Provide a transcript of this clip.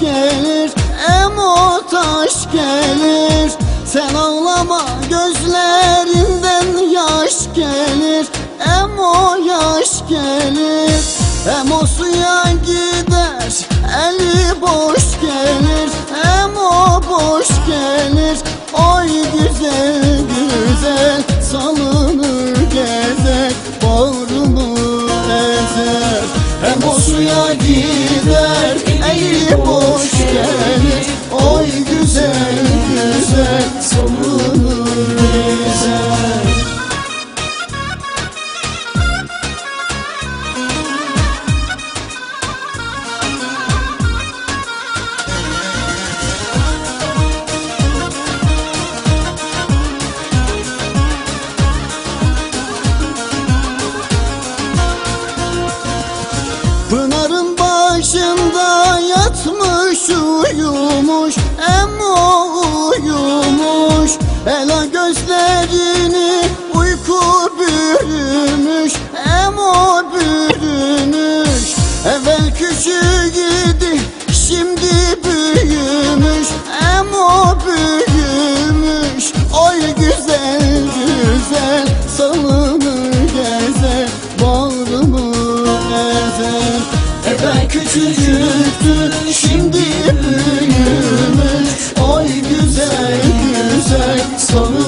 gelir Emo taş gelir. Sen ağlama gözlerinden yaş gelir Emo yaş gelir. Emo suya gider Hem o suya gider eli boş gelir İdi şimdi büyümüş Emo büyümüş. Oy güzel güzel salınır gezer Bağrımı ezer. Evvel küçücüktü şimdi büyümüş. Oy güzel güzel salınır